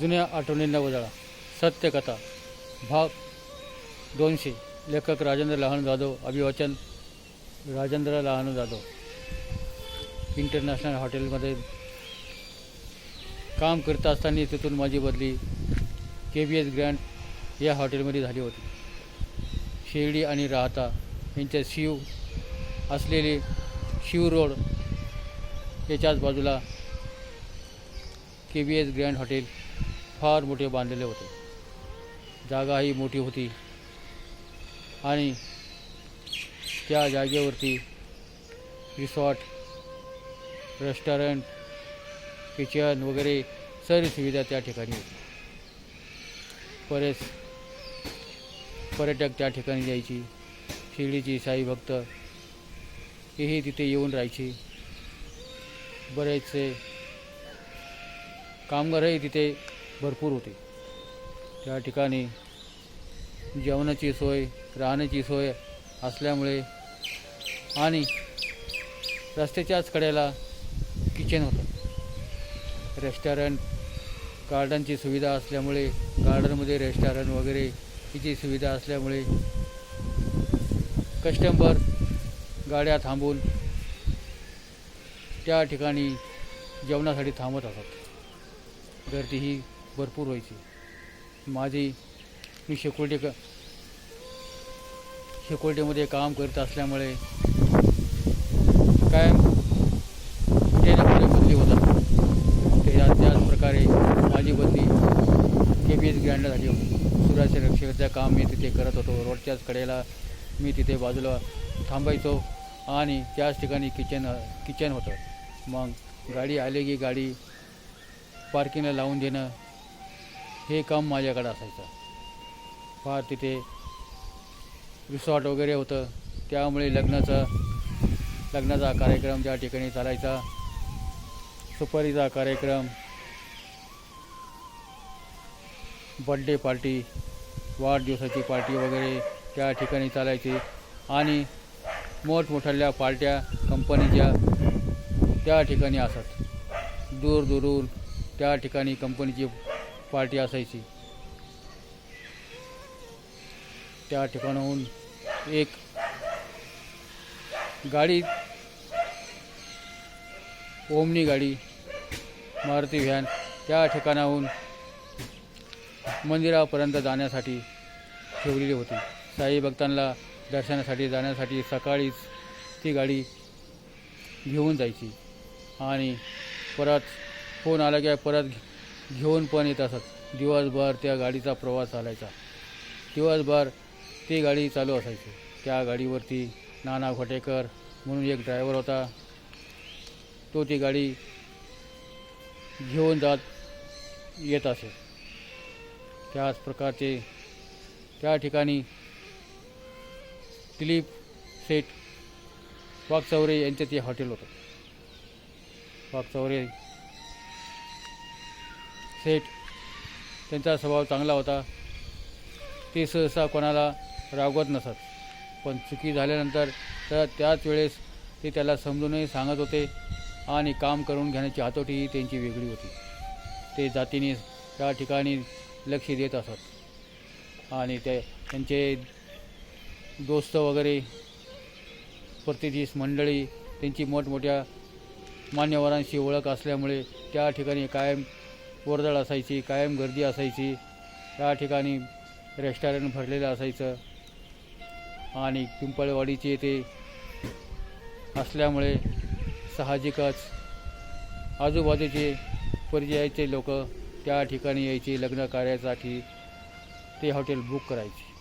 जुन्या आठवणींना उजाळा. सत्यकथा भाग दोनशे. लेखक राजेंद्र लहान जाधव. अभिवाचन राजेंद्र लहान जाधव. इंटरनॅशनल हॉटेलमध्ये काम करत असताना तिथून माझी बदली के बी एस ग्रँड या हॉटेलमध्ये झाली होती. शिर्डी आणि राहता यांच्या शिव असलेले शिव रोड याच्याच बाजूला K B S grand hotel फार मोठे बांधलेले होते. जागाही मोठी होती. आणि त्या जागेवरती रिसॉर्ट रेस्टॉरंट किचन वगैरे सर्व सुविधा त्या ठिकाणी होती. बरेच पर्यटक त्या ठिकाणी जायची शिर्डीची साई भक्त हेही तिथे येऊन राहायची. बरेचसे कामगारही तिथे भरपूर होते. त्या ठिकाणी जेवणाची सोय राहण्याची सोय असल्यामुळे आणि रस्त्याच्याच कडेला किचन होतं. रेस्टॉरंट गार्डनची सुविधा असल्यामुळे गार्डनमध्ये रेस्टॉरंट वगैरे हिची सुविधा असल्यामुळे कस्टंबर गाड्या थांबून त्या ठिकाणी जेवणासाठी थांबत असत. गर्दी ही भरपूर व्हायची. माझी मी शेकोटी क शेकोटीमध्ये काम करत असल्यामुळे काय बदली होतात. त्या त्याच प्रकारे माझी बदली. के बी एस ग्रँड झाली. होती रक्षकाचं काम मी तिथे करत होतो. रोडच्याच कडेला मी तिथे बाजूला थांबायचो आणि त्याच ठिकाणी किचन किचन होतं. मग गाडी आली की गाडी पार्किंगला लावून देणं हे काम माझ्याकडं असायचं. फार तिथे रिसॉर्ट वगैरे होतं. त्यामुळे लग्नाचं लग्नाचा कार्यक्रम त्या ठिकाणी चालायचा. सुपारीचा कार्यक्रम. बड्डे पार्टी वाढदिवसाची पार्टी वगैरे त्या ठिकाणी चालायची. आणि मोठमोठ्या पार्ट्या कंपनीच्या त्या ठिकाणी असत. दूर दूरून त्या ठिकाणी कंपनीची पार्टी असायची. त्या ठिकाणाहून एक गाडी ओमनी गाडी मारुती व्हॅन त्या ठिकाणाहून मंदिरापर्यंत जाण्यासाठी ठेवलेली होती. साई भक्तांना दर्शनासाठी जाण्यासाठी सकाळीच ती गाडी घेऊन जायची आणि परत फोन आला की परत घेऊन पण येत असत. दिवसभर त्या गाडीचा प्रवास चालायचा. दिवसभर ती गाडी चालू असायची. त्या गाडीवरती नाना घोटेकर म्हणून एक ड्रायव्हर होता. तो ती गाडी घेऊन जात येत असे. त्याच प्रकारचे त्या ठिकाणी दिलीप सेठ वाघचौरे यांचं ते हॉटेल होतं. वाघचौरे सेठ त्यांचा स्वभाव चांगला होता. ते सहसा कोणाला रागवत नसत. पण चुकी झाल्यानंतर तर त्याच वेळेस ते त्याला समजूनही सांगत होते आणि काम करून घेण्याची हातोटीही त्यांची वेगळी होती. ते जातीने त्या ठिकाणी लक्ष देत असत. आणि ते त्यांचे दोस्त वगैरे प्रतिनिधी मंडळी त्यांची मोठमोठ्या मान्यवरांशी ओळख असल्यामुळे त्या ठिकाणी कायम वर्दळ असायची कायम गर्दी असायची. त्या ठिकाणी रेस्टॉरंट भरलेलं असायचं. आणि पिंपळवाडीचे येथे असल्यामुळे साहजिकच आजूबाजूचे परिचयाचे लोक त्या ठिकाणी यायचे लग्न कार्यासाठी ते हॉटेल बुक करायचे.